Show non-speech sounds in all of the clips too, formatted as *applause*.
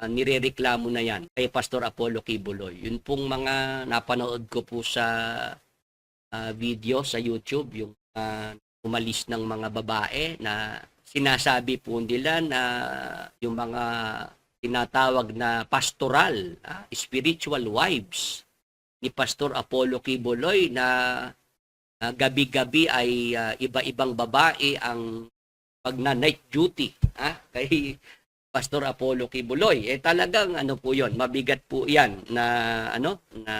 ah, nirereklamo na yan kay Pastor Apollo Kibuloy. Yun pong mga napanood ko po sa ah, video sa YouTube, yung ah, umalis ng mga babae na sinasabi po nila na yung mga tinatawag na pastoral, ah, spiritual wives ni Pastor Apollo Kibuloy na ah, gabi-gabi ay ah, iba-ibang babae ang pagna-night duty ah, kay Pastor Apollo Kibuloy. Eh talagang ano po 'yon, mabigat po 'yan na ano na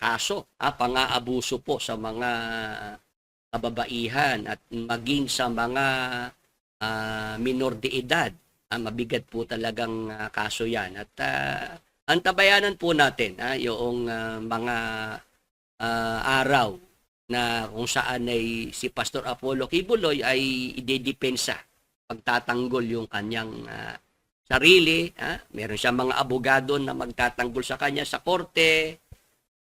kaso, ah, pang-aabuso po sa mga kababaihan at maging sa mga ah, minor de edad. Ah, mabigat po talagang ah, kaso 'yan at ah, antabayanan po natin ah, yung ah, mga ah, araw na kung saan ay si Pastor Apollo Kibuloy ay idedepensa pagtatanggol yung kanyang ah, sarili. ah. Meron siya mga abogado na magtatanggol sa kanya sa korte,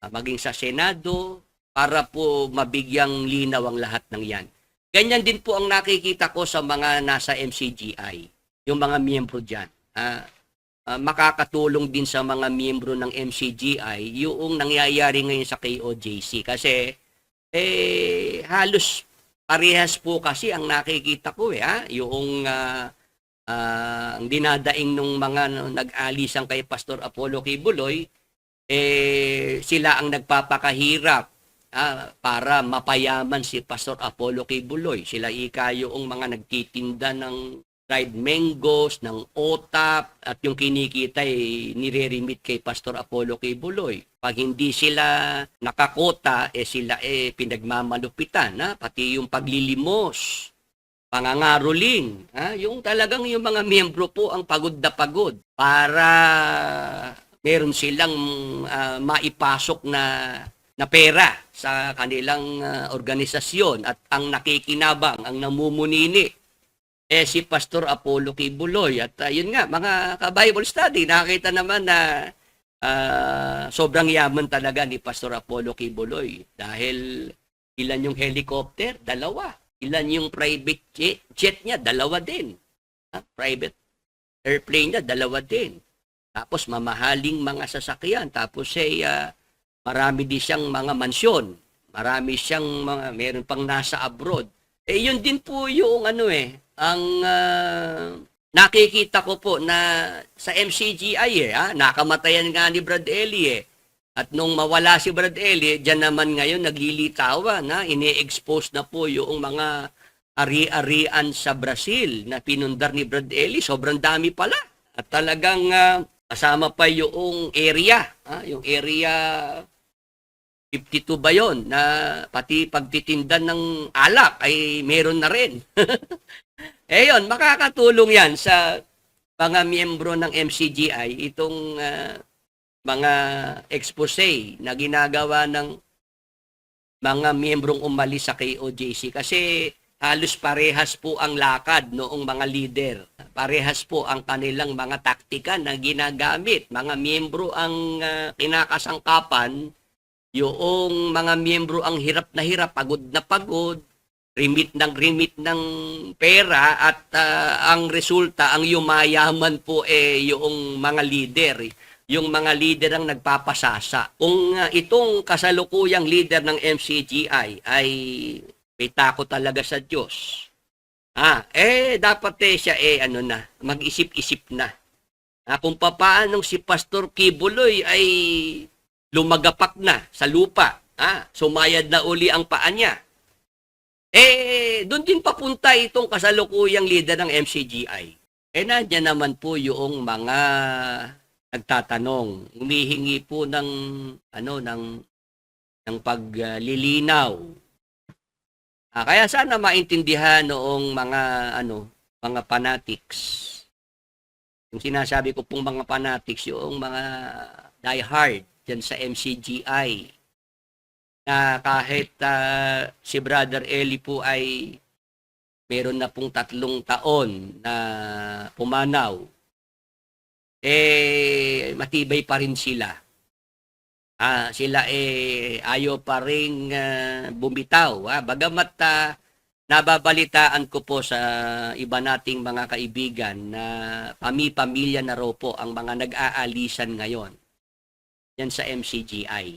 maging sa Senado, para po mabigyang linaw ang lahat ng yan. Ganyan din po ang nakikita ko sa mga nasa MCGI, yung mga miyembro dyan. Ah, ah, makakatulong din sa mga miyembro ng MCGI yung nangyayari ngayon sa KOJC. Kasi eh, halos parehas po kasi ang nakikita ko eh, ha? yung ah, ah, ang dinadaing nung mga no, nag-alisan kay Pastor Apollo Kibuloy, eh, sila ang nagpapakahirap ah, para mapayaman si Pastor Apollo Kibuloy. Sila ika yung mga nagtitinda ng dried mangoes, ng otap, at yung kinikita ay nire-remit kay Pastor Apollo Kibuloy. Pag hindi sila nakakota, eh sila eh pinagmamalupitan, ha? pati yung paglilimos, pangangaroling, ha? yung talagang yung mga miyembro po ang pagod na pagod para meron silang ah, maipasok na na pera sa kanilang ah, organisasyon at ang nakikinabang, ang namumunini. Eh si Pastor Apollo Kibuloy at ah, yun nga mga ka-Bible study nakita naman na ah, sobrang yaman talaga ni Pastor Apollo Kibuloy dahil ilan yung helicopter? Dalawa ilan yung private jet, jet niya? Dalawa din. Ah, private airplane niya dalawa din. Tapos mamahaling mga sasakyan. Tapos eh ah, marami din siyang mga mansyon. Marami siyang mga meron pang nasa abroad. Eh yun din po yung ano eh ang ah, nakikita ko po na sa MCGI eh ah, nakamatayan nga ni Brad Ellie eh at nung mawala si Brad Ellie, dyan naman ngayon naglilitawan na ini-expose na po yung mga ari-arian sa Brazil na pinundar ni Brad Ellie. Sobrang dami pala. At talagang ah, kasama pa yung area, ah, yung area 52 ba yon na pati pagtitinda ng alak ay meron na rin. *laughs* eh yun, makakatulong yan sa mga miyembro ng MCGI itong ah, mga expose na ginagawa ng mga miyembrong umalis sa KOJC kasi halos parehas po ang lakad noong mga leader. Parehas po ang kanilang mga taktika na ginagamit. Mga miyembro ang ah, kinakasangkapan, yung mga miyembro ang hirap na hirap, pagod na pagod, remit ng remit ng pera at ah, ang resulta, ang yumayaman po eh yung mga leader yung mga leader ang nagpapasasa. Kung uh, itong kasalukuyang leader ng MCGI ay may takot talaga sa Diyos, ah, eh, dapat eh siya eh, ano na, mag-isip-isip na. Ah, kung papaanong si Pastor Kibuloy ay lumagapak na sa lupa, ah, sumayad na uli ang paa niya, eh, doon din papunta itong kasalukuyang leader ng MCGI. Eh, nandiyan naman po yung mga nagtatanong, humihingi po ng ano ng ng paglilinaw. Ah, kaya sana maintindihan noong mga ano, mga fanatics. Yung sinasabi ko pong mga fanatics, yung mga diehard dyan sa MCGI na kahit ah, si Brother Eli po ay meron na pong tatlong taon na pumanaw eh matibay pa rin sila. Ah, sila eh ayaw pa ring ah, bumitaw. Ah. Bagamat ah, nababalitaan ko po sa iba nating mga kaibigan na pami-pamilya na raw po ang mga nag-aalisan ngayon. Yan sa MCGI.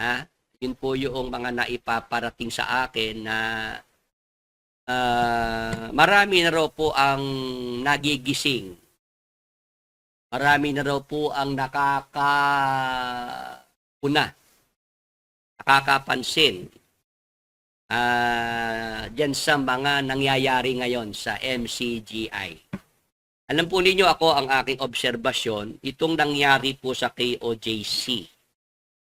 Ha? Yun po yung mga naipaparating sa akin na ah, marami na raw po ang nagigising. Marami na raw po ang nakaka una nakakapansin ah diyan sa mga nangyayari ngayon sa MCGI. Alam po ninyo ako ang aking obserbasyon, itong nangyari po sa KOJC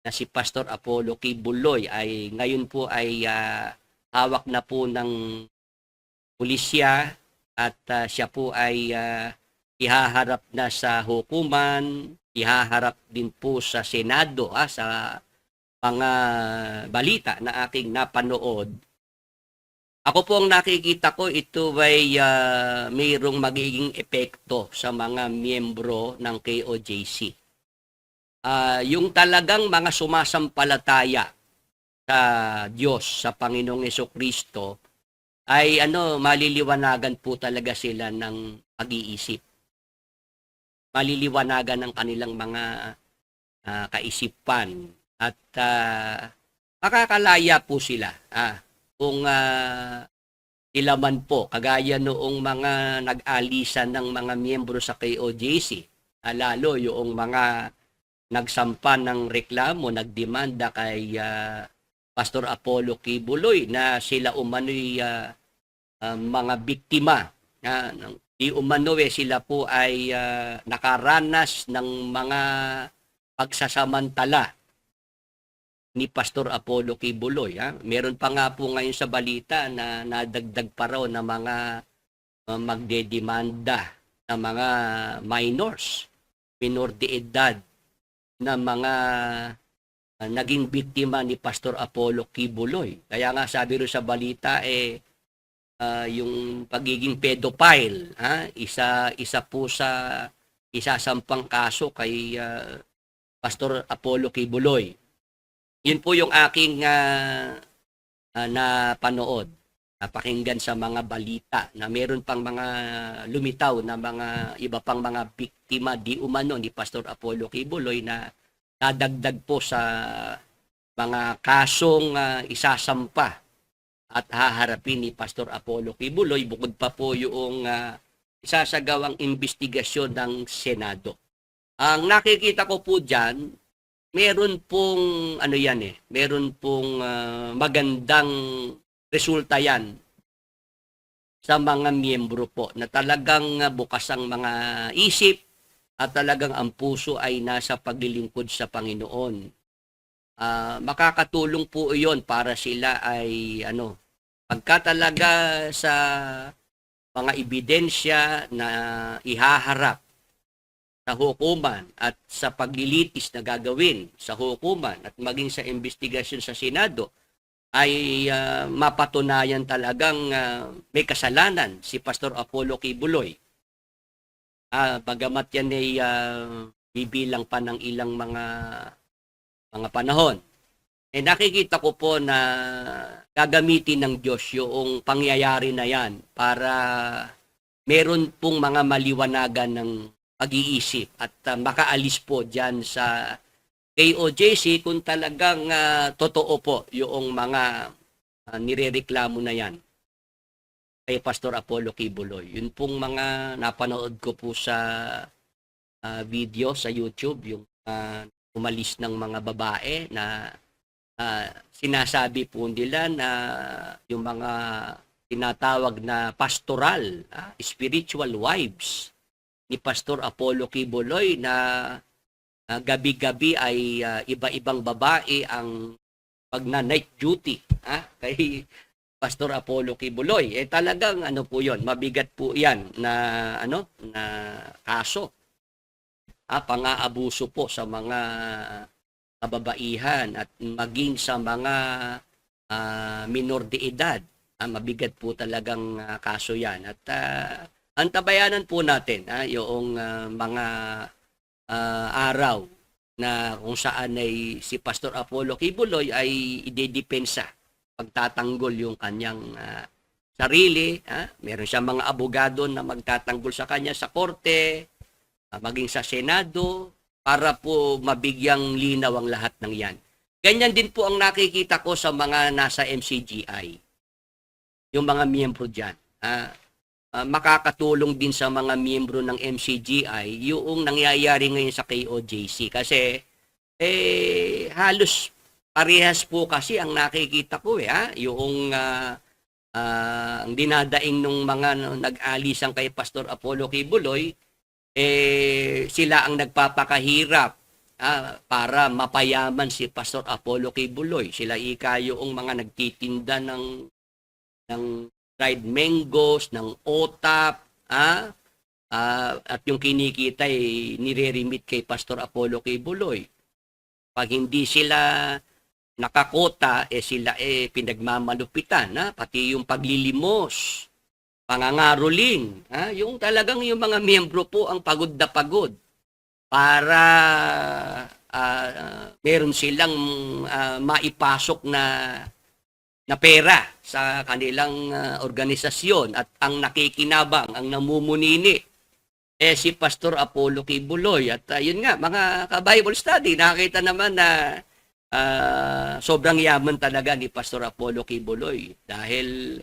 na si Pastor Apollo Kibuloy ay ngayon po ay ah, hawak na po ng pulisya at ah, siya po ay ah, ihaharap na sa hukuman, ihaharap din po sa Senado ah, sa mga balita na aking napanood. Ako po ang nakikita ko ito ay ah, mayroong magiging epekto sa mga miyembro ng KOJC. Ah, yung talagang mga sumasampalataya sa Diyos, sa Panginoong Yeso Kristo, ay ano, maliliwanagan po talaga sila ng pag-iisip. Maliliwanagan ng kanilang mga ah, kaisipan at ah, makakalaya po sila. Ah, kung ah, sila po, kagaya noong mga nag-alisan ng mga miyembro sa KOJC, lalo yung mga nagsampa ng reklamo, nagdemanda kay ah, Pastor Apollo Kibuloy na sila umano'y ah, ah, mga biktima. na ng di umano eh, sila po ay ah, nakaranas ng mga pagsasamantala ni Pastor Apollo Kibuloy. Ha? Meron pa nga po ngayon sa balita na nadagdag pa raw na mga uh, magdedemanda na mga minors, minor de edad na mga uh, naging biktima ni Pastor Apollo Kibuloy. Kaya nga sabi ro sa balita eh uh, yung pagiging pedophile, ha? Isa isa po sa isasampang kaso kay uh, Pastor Apollo Kibuloy. Yun po yung aking uh, uh, napanood, napakinggan sa mga balita na meron pang mga lumitaw na mga iba pang mga biktima di umano ni Pastor Apollo Kibuloy na dadagdag po sa mga kasong uh, isasampa at haharapin ni Pastor Apollo Kibuloy bukod pa po yung uh, isasagawang investigasyon ng Senado. Ang nakikita ko po diyan, meron pong ano yan eh, meron pong ah, magandang resulta yan sa mga miyembro po na talagang ah, bukas ang mga isip at talagang ang puso ay nasa paglilingkod sa Panginoon. Ah, makakatulong po iyon para sila ay ano, pagka talaga sa mga ebidensya na ihaharap sa hukuman at sa paglilitis na gagawin sa hukuman at maging sa investigasyon sa Senado ay ah, mapatunayan talagang ah, may kasalanan si Pastor Apollo Kibuloy. Ah, bagamat yan ay ah, bibilang pa ng ilang mga mga panahon. Eh nakikita ko po na gagamitin ng Diyos yung pangyayari na yan para meron pong mga maliwanagan ng pag-iisip at uh, makaalis po dyan sa KOJC kung talagang uh, totoo po yung mga uh, nirereklamo na yan kay Pastor Apollo Kibuloy. Yun pong mga napanood ko po sa uh, video sa YouTube, yung uh, umalis ng mga babae na uh, sinasabi po nila na yung mga tinatawag na pastoral, uh, spiritual wives ni Pastor Apollo Kibuloy na uh, gabi-gabi ay uh, iba-ibang babae ang pagna-night duty ha, kay Pastor Apollo Kibuloy. Eh talagang ano po 'yon, mabigat po 'yan na ano na kaso. Ah, pang-aabuso po sa mga kababaihan at maging sa mga uh, minor de edad. Ah, mabigat po talagang uh, kaso 'yan at uh, antabayanan po natin ha, yung uh, mga uh, araw na kung saan ay si Pastor Apollo Kibuloy ay idedepensa pagtatanggol yung kanyang ah, sarili. ah. Meron siyang mga abogado na magtatanggol sa kanya sa korte, ah, maging sa Senado, para po mabigyang linaw ang lahat ng yan. Ganyan din po ang nakikita ko sa mga nasa MCGI. Yung mga miyembro dyan. Ah, ah, makakatulong din sa mga miyembro ng MCGI yung nangyayari ngayon sa KOJC. Kasi eh, halos parehas po kasi ang nakikita ko eh. Ha? Yung ah, ah, ang dinadaing nung mga no, nag-alisan kay Pastor Apollo Kibuloy, eh, sila ang nagpapakahirap ah, para mapayaman si Pastor Apollo Kibuloy. Sila ika yung mga nagtitinda ng ng dried mangoes, ng otap, ah, ah, at yung kinikita ay nire-remit kay Pastor Apollo Kibuloy. Pag hindi sila nakakota, eh sila eh pinagmamalupitan, ha? pati yung paglilimos, pangangaroling, ha? yung talagang yung mga miyembro po ang pagod na pagod. Para ah, meron silang ah, maipasok na na pera sa kanilang ah, organisasyon at ang nakikinabang, ang namumunini. Eh si Pastor Apollo Kibuloy at ah, yun nga mga ka-Bible study nakita naman na ah, sobrang yaman talaga ni Pastor Apollo Kibuloy dahil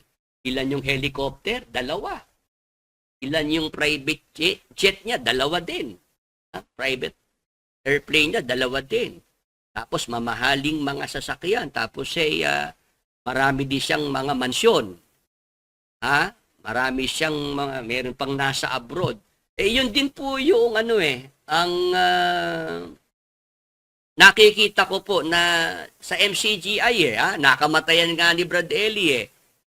ilan yung helicopter? Dalawa. Ilan yung private jet, niya? Dalawa din. Ah, private airplane niya, dalawa din. Tapos mamahaling mga sasakyan. Tapos eh, ah, marami din siyang mga mansyon. Ha? Marami siyang mga, meron pang nasa abroad. Eh, yun din po yung ano eh, ang ah, nakikita ko po na sa MCGI eh, ha? nakamatayan nga ni Brad Ellie eh.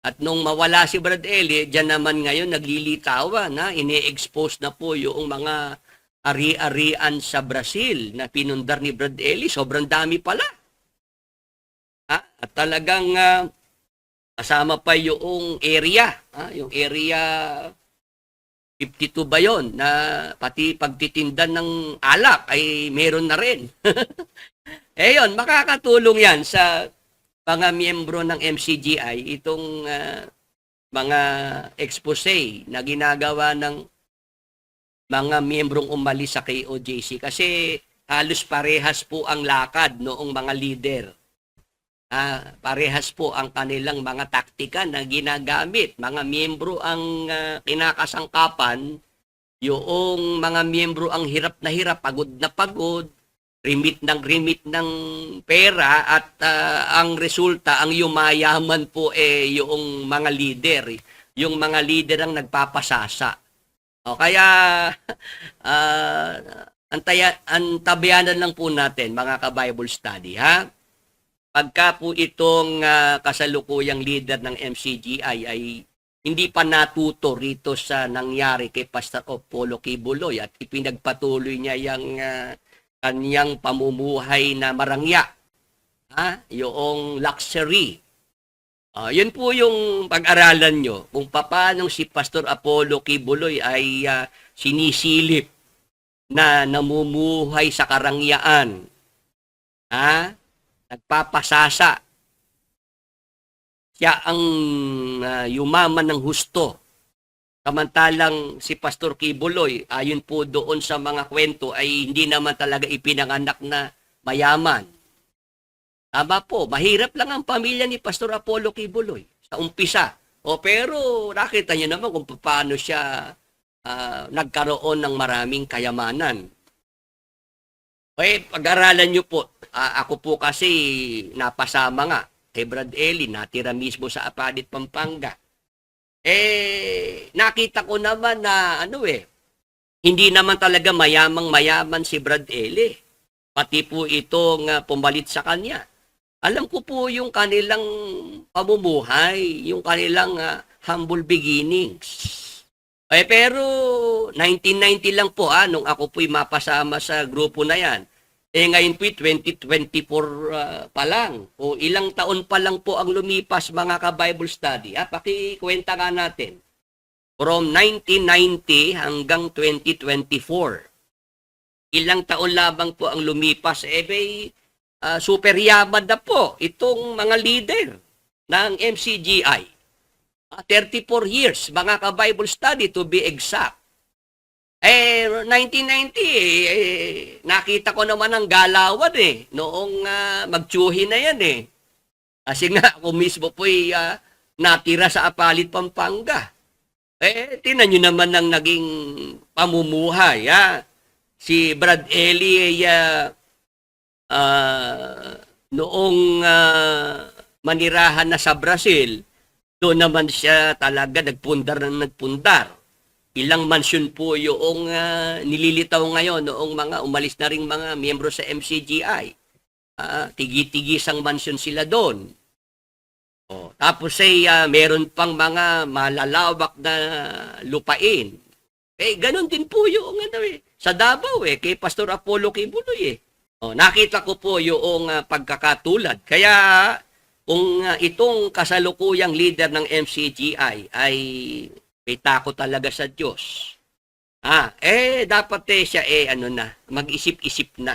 At nung mawala si Brad Ellie, dyan naman ngayon naglilitawan na ini-expose na po yung mga ari-arian sa Brazil na pinundar ni Brad Ellie. Sobrang dami pala. Ha? At talagang ah, kasama pa yung area, ha? yung area 52 ba yon na pati pagtitindan ng alak ay meron na rin. *laughs* eh yun, makakatulong yan sa mga miyembro ng MCGI itong ah, mga expose na ginagawa ng mga miyembrong umalis sa KOJC kasi halos parehas po ang lakad noong mga leader. Ah, parehas po ang kanilang mga taktika na ginagamit. Mga miyembro ang ah, kinakasangkapan, yung mga miyembro ang hirap na hirap, pagod na pagod, remit ng remit ng pera at ah, ang resulta, ang yumayaman po eh yung mga leader. Yung mga leader ang nagpapasasa. O kaya *laughs* ah, antaya, antabayanan lang po natin mga ka-Bible study ha. Pagka po itong ah, kasalukuyang leader ng MCGI ay hindi pa natuto rito sa nangyari kay Pastor Apollo Kibuloy at ipinagpatuloy niya yung ah, kanyang pamumuhay na marangya. Ha? Yung luxury. Ah, yun po yung pag-aralan nyo kung paano si Pastor Apollo Kibuloy ay ah, sinisilip na namumuhay sa karangyaan. Ha? Nagpapasasa. Siya ang ah, yumaman ng husto. Samantalang si Pastor Kibuloy, ayon po doon sa mga kwento, ay hindi naman talaga ipinanganak na mayaman. Tama po, mahirap lang ang pamilya ni Pastor Apollo Kibuloy sa umpisa. O pero nakita niyo naman kung paano siya ah, nagkaroon ng maraming kayamanan. Eh, pag-aralan niyo po, ah, ako po kasi napasama nga kay Brad Ellie, natira mismo sa Apadit, Pampanga. Eh, nakita ko naman na ano eh, hindi naman talaga mayamang mayaman si Brad Ellie. Pati po itong ah, pumalit sa kanya. Alam ko po yung kanilang pamumuhay, yung kanilang ah, humble beginnings. Eh pero 1990 lang po ah, nung ako po'y mapasama sa grupo na yan. Eh ngayon po'y 2024 ah, pa lang. O ilang taon pa lang po ang lumipas mga ka-Bible study. Ah, pakikwenta nga natin. From 1990 hanggang 2024. Ilang taon labang po ang lumipas. Eh, may, ah, super yaman na po itong mga leader. ng MCGI. Ah, 34 years, mga ka-Bible study to be exact. Eh, 1990, eh, eh, nakita ko naman ang galawan eh. Noong uh, magtsuhi na yan eh. Kasi nga, ako mismo po'y ah, natira sa Apalit, Pampanga. Eh, tinan nyo naman ang naging pamumuhay, ha? Si Brad Eli, ah, ah, noong ah, manirahan na sa Brazil, doon naman siya talaga nagpundar na nagpundar. Ilang mansyon po yung ah, nililitaw ngayon noong mga umalis na ring mga miyembro sa MCGI. Ah, tigi-tigisang mansyon sila doon. Oh, tapos ay ah, meron pang mga malalawak na lupain. Eh, ganun din po yung ano eh. Sa Davao eh, kay Pastor Apollo Kibuloy eh. Oh, nakita ko po yung ah, pagkakatulad. Kaya kung ah, itong kasalukuyang leader ng MCGI ay may takot talaga sa Diyos. Ah, eh dapat eh siya eh ano na, mag-isip-isip na.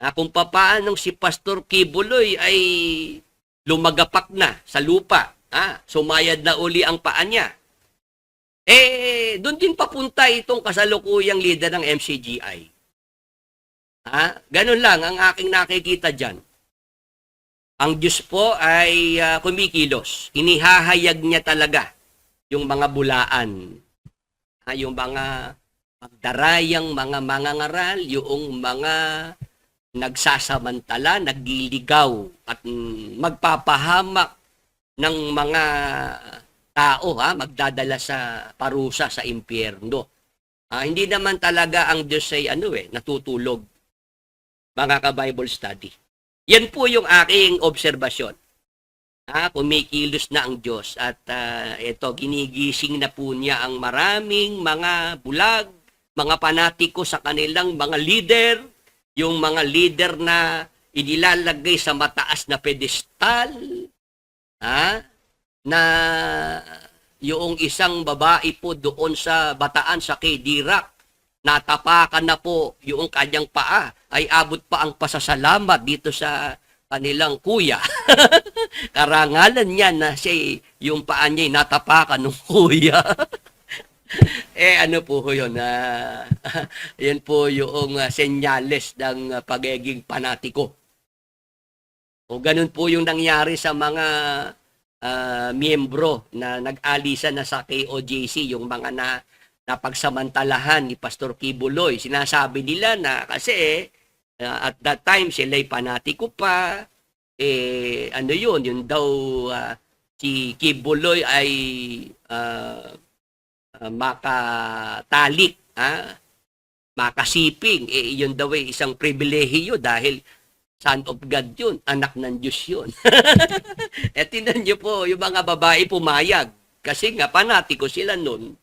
Ah, kung papaanong si Pastor Kibuloy ay lumagapak na sa lupa, ah, sumayad na uli ang paa niya. Eh, doon din papunta itong kasalukuyang leader ng MCGI. Ha? Ganun lang ang aking nakikita dyan. Ang Diyos po ay ah, kumikilos. Inihahayag niya talaga yung mga bulaan. Ha, yung mga magdarayang mga mangangaral, yung mga nagsasamantala, nagliligaw at magpapahamak ng mga tao ha, magdadala sa parusa sa impyerno. Ah, hindi naman talaga ang Diyos ay ano eh, natutulog. Mga ka-Bible study. Yan po yung aking obserbasyon. Ah, kumikilos na ang Diyos at ah, ito ginigising na po niya ang maraming mga bulag, mga panatiko sa kanilang mga leader, yung mga leader na inilalagay sa mataas na pedestal, ha? na yung isang babae po doon sa Bataan sa Kedirak, natapakan na po yung kanyang paa, ay abot pa ang pasasalamat dito sa kanilang kuya. *laughs* Karangalan niya na siya, yung paa niya natapakan ng kuya. *laughs* eh ano po yun, ah, *laughs* yan po yung ah, senyales ng ah, pagiging panatiko. O ganun po yung nangyari sa mga ah, miyembro na nag-alisa na sa KOJC, yung mga na napagsamantalahan ni Pastor Kibuloy. Sinasabi nila na kasi ah, at that time sila'y panatiko pa, eh ano yun, yun daw ah, si Kibuloy ay ah, ah, makatalik, ha? makasiping, eh, yun daw ay isang pribilehiyo dahil son of God yun, anak ng Diyos yun. *laughs* eh tinan niyo po, yung mga babae pumayag, kasi nga panatiko sila nun.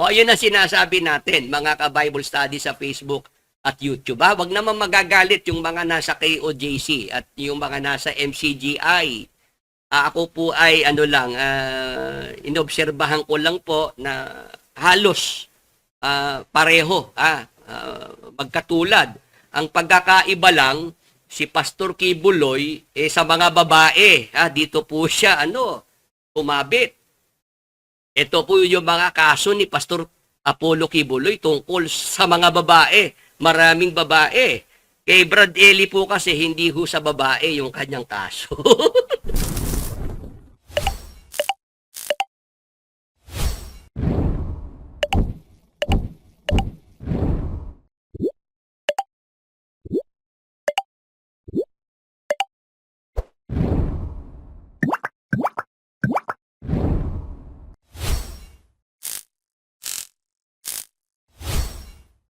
O yun ang sinasabi natin, mga ka-Bible study sa Facebook at YouTube. Ha? Huwag naman magagalit yung mga nasa KOJC at yung mga nasa MCGI. Ah, ako po ay ano lang, ah, inobserbahan ko lang po na halos ah, pareho, ah, ah, magkatulad. Ang pagkakaiba lang, si Pastor Kibuloy, eh, sa mga babae, ah, dito po siya, ano, umabit. Ito po yung mga kaso ni Pastor Apollo Kibuloy tungkol sa mga babae. Maraming babae. Kay Brad Eli po kasi hindi ho sa babae yung kanyang kaso. *laughs*